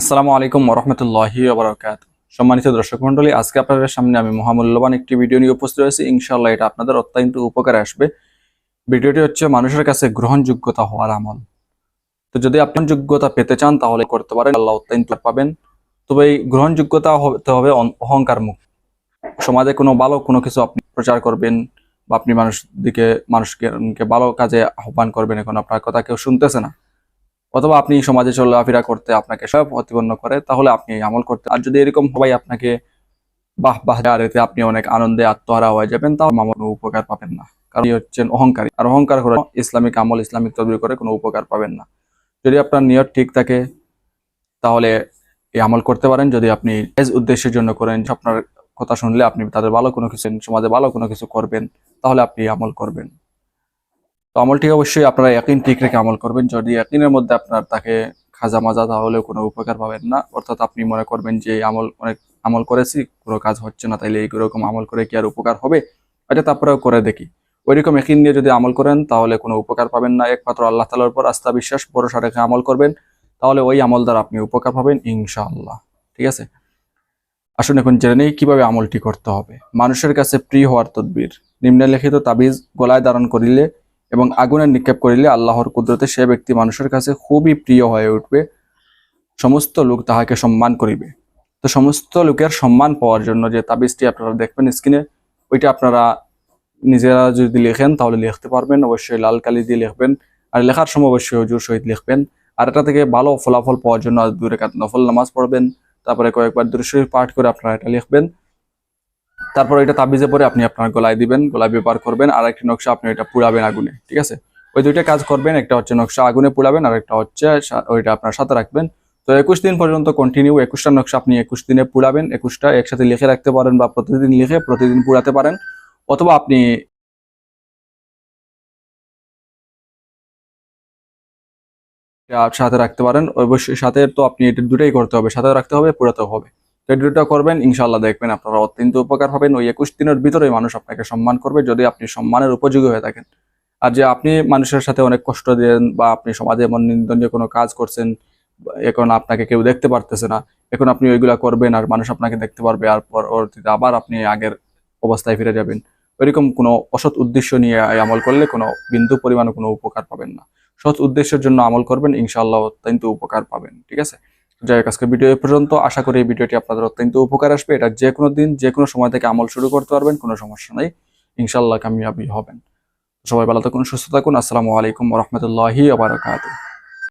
আসসালামু আলাইকুম রহমতুল্লাহি আবরাকাত সম্মানিত দর্শক মন্ডলী আজকে আপনাদের সামনে আমি মহামূল্যবান একটি ভিডিও নিয়ে উপস্থিত হয়েছি। ইনশাআল্লাহ এটা আপনাদের অত্যন্ত উপকারে আসবে। ভিডিওটি হচ্ছে মানুষের কাছে গ্রহণযোগ্যতা হওয়ার আমল। তো যদি আপনার যোগ্যতা পেতে চান, তাহলে করতে পারেন। আল্লাহ অত্যন্ত পাবেন। তবে এই গ্রহণযোগ্যতা হতে হবে অহংকার মুখ সমাজে কোনো ভালো কোনো কিছু আপনি প্রচার করবেন বা আপনি মানুষ দিকে, মানুষকে ভালো কাজে আহ্বান করবেন, এখন আপনার কথা কেউ শুনতেছে না। অথবা আপনি সমাজে চলাফেরা করতে আপনাকে সব প্রতিপন্ন করে, তাহলে আপনি আমল করতে আর যদি এরকম সবাই আপনাকে বাহ বাহ এতে আপনি অনেক আনন্দে আত্মহারা হয়ে যাবেন, তাও আমার উপকার পাবেন না। কারণ হচ্ছেন অহংকারী। আর অহংকার করে ইসলামিক আমল, ইসলামিক তদবির করে কোনো উপকার পাবেন না। যদি আপনার নিয়ত ঠিক থাকে, তাহলে এই আমল করতে পারেন। যদি আপনি এজ উদ্দেশ্যের জন্য করেন আপনার কথা শুনলে আপনি তাদের ভালো কোনো কিছু, সমাজে ভালো কোনো কিছু করবেন, তাহলে আপনি আমল করবেন। আমলটি অবশ্যই আপনারা একদিন ঠিক রেখে আমল করবেন। যদি একদিনের মধ্যে আপনার তাকে খাজা মাজা তাহলে কোনো উপকার পাবেন না। অর্থাৎ আপনি মনে করবেন যে আমল অনেক আমল করেছি, কোনো কাজ হচ্ছে না, তাইলে এইরকম আমল করে কি আর উপকার হবে? এটা তারপরেও করে দেখি। ওইরকম একদিন নিয়ে যদি আমল করেন, তাহলে কোনো উপকার পাবেন না। একমাত্র আল্লাহ তালার উপর আস্থা, বিশ্বাস, ভরসা রেখে আমল করবেন। তাহলে ওই আমল দ্বারা আপনি উপকার পাবেন ইনশাআল্লাহ। ঠিক আছে? আসুন এখন জেনে নেই কীভাবে আমলটি করতে হবে। মানুষের কাছে প্রিয় হওয়ার তদবির। নিম্নলিখিত তাবিজ গলায় ধারণ করিলে এবং আগুনে নিক্ষেপ করিলে আল্লাহর কুদরতে সে ব্যক্তি মানুষের কাছে খুবই প্রিয় হয়ে উঠবে। সমস্ত লোক তাহাকে সম্মান করিবে। তো সমস্ত লোকের সম্মান পাওয়ার জন্য যে তাবিজটি আপনারা দেখবেন স্ক্রিনে, ওইটা আপনারা নিজেরা যদি লেখেন তাহলে লিখতে পারবেন। অবশ্যই লাল কালি দিয়ে লিখবেন। আর লেখার সময় অবশ্যই হজুর সহিত লিখবেন। আর এটা থেকে ভালো ফলাফল পাওয়ার জন্য দূরে কাত নফল নামাজ পড়বেন। তারপরে কয়েকবার দৃশ্যই পাঠ করে আপনারা এটা লিখবেন। তারপর এটা তাবিজে পরে আপনি আপনার গলায় দিবেন, গলায় ব্যবহার করবেন আর একটি নকশা আপনি এটা পুড়াবেন আগুনে, ঠিক আছে? ওই দুইটা কাজ করবেন, একটা হচ্ছে নকশা আগুনে পুড়াবেন আর একটা হচ্ছে ওইটা আপনার সাথে রাখবেন। তো একুশ দিন পর্যন্ত কন্টিনিউ একুশটা নকশা আপনি একুশ দিনে পুড়াবেন একুশটা একসাথে লিখে রাখতে পারেন বা প্রতিদিন লিখে প্রতিদিন পুড়াতে পারেন, অথবা আপনি সাথে রাখতে পারেন। অবশ্যই সাথে তো আপনি এটা দুটাই করতে হবে সাথে রাখতে হবে, পুরাতেও হবে। এই করবেন ইনশাল্লাহ দেখবেন আপনারা অত্যন্ত উপকার পাবেন ওই একুশ দিনের ভিতরে মানুষ আপনাকে সম্মান করবে যদি আপনি সম্মানের উপযোগী হয়ে থাকেন। আর যে আপনি মানুষের সাথে অনেক কষ্ট দেন বা আপনি সমাজে এমন নিন্দনীয় কোনো কাজ করছেন, এখন আপনাকে কেউ দেখতে পারতেছে না, এখন আপনি ওইগুলা করবেন আর মানুষ আপনাকে দেখতে পারবে আর পরবর্তীতে আবার আপনি আগের অবস্থায় ফিরে যাবেন। ওইরকম কোনো অসৎ উদ্দেশ্য নিয়ে আমল করলে কোনো বিন্দু পরিমাণে কোনো উপকার পাবেন না। সৎ উদ্দেশ্যের জন্য আমল করবেন, ইনশাআল্লাহ অত্যন্ত উপকার পাবেন, ঠিক আছে? যাই আজকে ভিডিও এ পর্যন্ত। আশা করি এই ভিডিওটি আপনাদের অত্যন্ত উপকার আসবে। এটা যে কোনো দিন যে কোনো সময় থেকে আমল শুরু করতে পারবেন, কোনো সমস্যা নেই। ইনশাল্লাহ কামিয়াবি হবেন। সবাই ভালো থাকুন, সুস্থ থাকুন। আসসালামু আলাইকুম রহমতুল্লাহি আবরকাত